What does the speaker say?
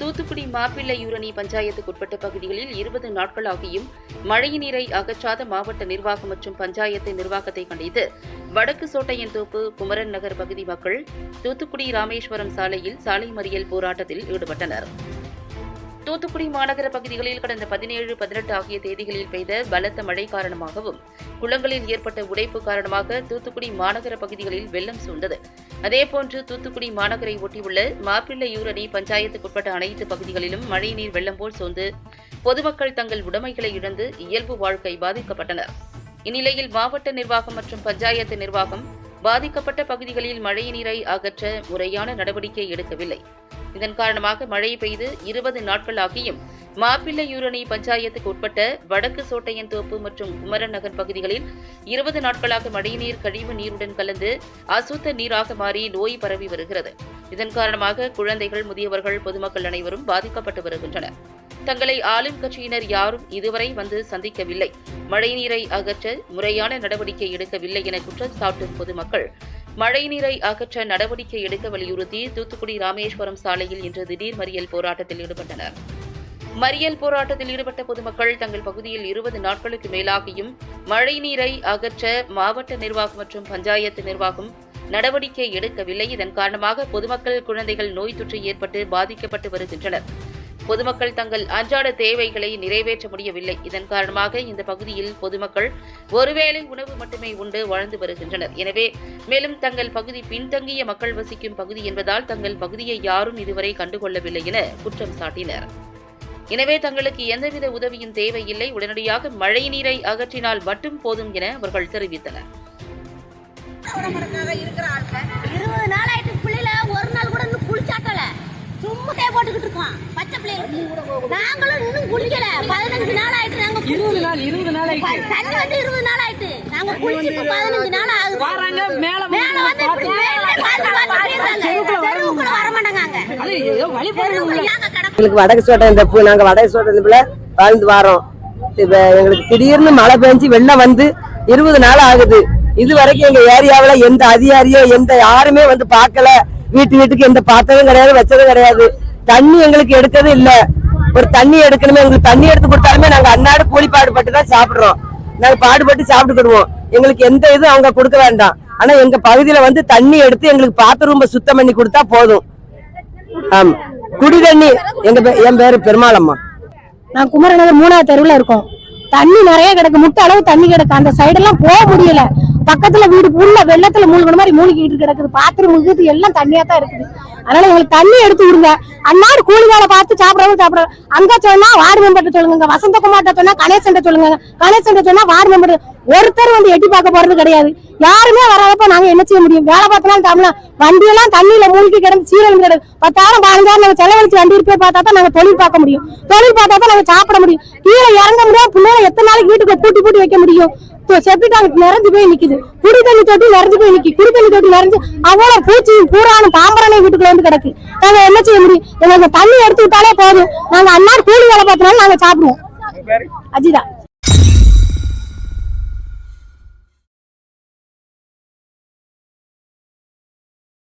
தூத்துக்குடி மாப்பிள்ளையூரணி பஞ்சாயத்துக்குட்பட்ட பகுதிகளில் இருபது நாட்களாகியும் மழைநீரை அகற்றாத மாவட்ட நிர்வாகம் மற்றும் பஞ்சாயத்து நிர்வாகத்தை கண்டித்து வடக்கு சோட்டையன்தோப்பு குமரன் நகர் பகுதி மக்கள் தூத்துக்குடி ராமேஸ்வரம் சாலையில் சாலை மறியல் போராட்டத்தில் ஈடுபட்டனர். தூத்துக்குடி மாநகர பகுதிகளில் கடந்த பதினேழு பதினெட்டு ஆகிய தேதிகளில் பெய்த பலத்த மழை காரணமாகவும் குளங்களில் ஏற்பட்ட உடைப்பு காரணமாக தூத்துக்குடி மாநகர பகுதிகளில் வெள்ளம் சூழ்ந்தது. அதேபோன்று தூத்துக்குடி மாநகரை ஒட்டியுள்ள மாப்பிள்ளையூரணி பஞ்சாயத்துக்குட்பட்ட அனைத்து பகுதிகளிலும் மழைநீர் வெள்ளம் போல் சூழ்ந்து பொதுமக்கள் தங்கள் உடைமைகளை இழந்து இயல்பு வாழ்க்கை பாதிக்கப்பட்டனர். இந்நிலையில் மாவட்ட நிர்வாகம் மற்றும் பஞ்சாயத்து நிர்வாகம் பாதிக்கப்பட்ட பகுதிகளில் மழைநீரை அகற்ற முறையான நடவடிக்கை எடுக்கவில்லை. இதன் காரணமாக மழை பெய்து இருபது நாட்களாகியும் மாப்பிள்ளையூரணி பஞ்சாயத்துக்கு உட்பட்ட வடக்கு சோட்டையன்தோப்பு மற்றும் குமரன் நகர் பகுதிகளில் இருபது நாட்களாக மழைநீர் கழிவு நீருடன் கலந்து அசுத்த நீராக மாறி நோய் பரவி வருகிறது. இதன் காரணமாக குழந்தைகள் முதியவர்கள் பொதுமக்கள் அனைவரும் பாதிக்கப்பட்டு வருகின்றனர். தங்களை ஆளும் கட்சியினர் யாரும் இதுவரை வந்து சந்திக்கவில்லை. மழைநீரை அகற்ற முறையான நடவடிக்கை எடுக்கவில்லை என குற்றம் சாட்டும் பொதுமக்கள் மழைநீரை அகற்ற நடவடிக்கை எடுக்க வலியுறுத்தி தூத்துக்குடி ராமேஸ்வரம் சாலையில் இன்று திடீர் மறியல் போராட்டத்தில் ஈடுபட்டனர். மறியல் போராட்டத்தில் ஈடுபட்ட பொதுமக்கள் தங்கள் பகுதியில் இருபது நாட்களுக்கு மேலாகியும் மழைநீரை அகற்ற மாவட்ட நிர்வாகம் மற்றும் பஞ்சாயத்து நிர்வாகம் நடவடிக்கை எடுக்கவில்லை. இதன் காரணமாக பொதுமக்கள் குழந்தைகள் நோய் தொற்று ஏற்பட்டு பாதிக்கப்பட்டு வருகின்றனர். பொதுமக்கள் தங்கள் அன்றாட தேவைகளை நிறைவேற்ற முடியவில்லை. இதன் காரணமாக இந்த பகுதியில் பொதுமக்கள் ஒருவேளை உணவு மட்டுமே உண்டு வாழ்ந்து வருகின்றனர். எனவே மேலும் தங்கள் பகுதி பின்தங்கிய மக்கள் வசிக்கும் பகுதி என்பதால் தங்கள் பகுதியை யாரும் இதுவரை கண்டுகொள்ளவில்லை என குற்றம் சாட்டினர். எனவே தங்களுக்கு எந்தவித உதவியும் தேவையில்லை. உடனடியாக மழை நீரை அகற்றினால் மட்டும் போதும் என அவர்கள் தெரிவித்தனர். இருபது நாள் ஆயிட்டு பிள்ளைல ஒரு நாள் கூட குளிச்சாட்டல. சும்மா போட்டுக்கிட்டு இருக்கான். நாங்களும் இன்னும் குளிக்கல. பதினஞ்சு நாள் ஆயிட்டு நாங்க இருபது நாள் இருபது நாள் ஆயிடுச்சு ப- தண்ணி வந்து இருபது நாள் ஆயிட்டு. நாங்க குளிச்சு இப்ப பதினஞ்சு நாள் ஆகுது. வராங்க மேல மேல வந்து. தெருவுக்குள்ள வர மாட்டாங்க எங்களுக்கு வடக்கு சோட்டம் இந்த பூ நாங்க வடக்கு சோட்டத்துல வாழ்ந்து வாரோம். இப்ப எங்களுக்கு திடீர்னு மழை பெஞ்சு வெள்ளம் வந்து இருபது நாள் ஆகுது. இது வரைக்கும் எங்க ஏரியாவுல எந்த அதிகாரியோ எந்த யாருமே வந்து பார்க்கல. வீட்டு வீட்டுக்கு எந்த பார்த்ததும் கிடையாது வச்சதும் கிடையாது. தண்ணி எங்களுக்கு எடுக்கிறது இல்ல. ஒரு தண்ணி எடுக்கணுமே எங்களுக்கு தண்ணி எடுத்து கொடுத்தாலுமே நாங்க அன்னாடு கூலி பாடுபட்டு தான் சாப்பிடுறோம். நாங்க பாடுபட்டு சாப்பிட்டுக்கிடுவோம். எங்களுக்கு எந்த இதுவும் அவங்க கொடுக்க வேண்டாம். ஆனா எங்க பகுதியில வந்து தண்ணி எடுத்து எங்களுக்கு பாத்ரூம் சுத்தம் பண்ணி கொடுத்தா போதும். ஆமா. குடி தண்ணி எங்க என் பேரு பெருமாளம்மா. நான் குமரநகர் மூணாவது தெருவுல இருக்கோம். தண்ணி நிறைய கிடக்கு. முட்டை அளவு தண்ணி கிடக்கு. அந்த சைடெல்லாம் போக முடியல. பக்கத்துல வீடு உள்ள வெள்ளத்துல மூழ்கின மாதிரி மூழ்கிட்டு கிடக்குது. பாத்திரம் முழுகிறது எல்லாம் தண்ணியா தான் இருக்குது. அதனால எங்களுக்கு தண்ணி எடுத்து விடுங்க. அன்னாடு கூலி வேலை பார்த்து சாப்பிடவும் சாப்பிட அங்க சொன்னா வார்டு மெம்பர்ட்ட சொல்லுங்க வசந்த வசந்தகுமார்ட்ட சொன்னா கணேசன் சொல்லுங்க கணேசன் சொன்னா வார்டு மெம்பர். ஒருத்தர் வந்து எட்டி பார்க்க போறது கிடையாது. யாருமே வராதப்ப நாங்க என்ன செய்ய முடியும்? வேலை பார்த்தாலும் தமிழ. வண்டி எல்லாம் தண்ணியில மூழ்கி கிடந்து சீரழிவு கிடக்கு. பத்தாயிரம் பதினஞ்சாயிரம் நாங்க செலவழிச்சு வண்டி போய் பார்த்தா தான் நாங்க தொழில் பார்க்க முடியும். தொழில் பார்த்தா தான் நாங்க சாப்பிட முடியும். கீழே இறங்க முடியாது. பிள்ளைகளை எத்தனை நாளைக்கு வீட்டுக்கு பூட்டி பூட்டி வைக்க முடியும்? செப்டி டேங்க் நிறைஞ்சு போய் நிக்குது. குடி தண்ணி தொட்டி நிறைஞ்சு போய் நிக்கி. குடி தண்ணி தொட்டி நிறைஞ்சு அவ்வளவு பூச்சியும் பூரானும் பாம்பரனை வீட்டுக்குள்ள வந்து கிடக்கு. நாங்க என்ன செய்ய முடியும்? எங்களுக்கு தண்ணி எடுத்து விட்டாலே போதும். நாங்க அன்னார் கூலி வேலை பார்த்தனால நாங்க சாப்பிடுவோம். அஜிதா.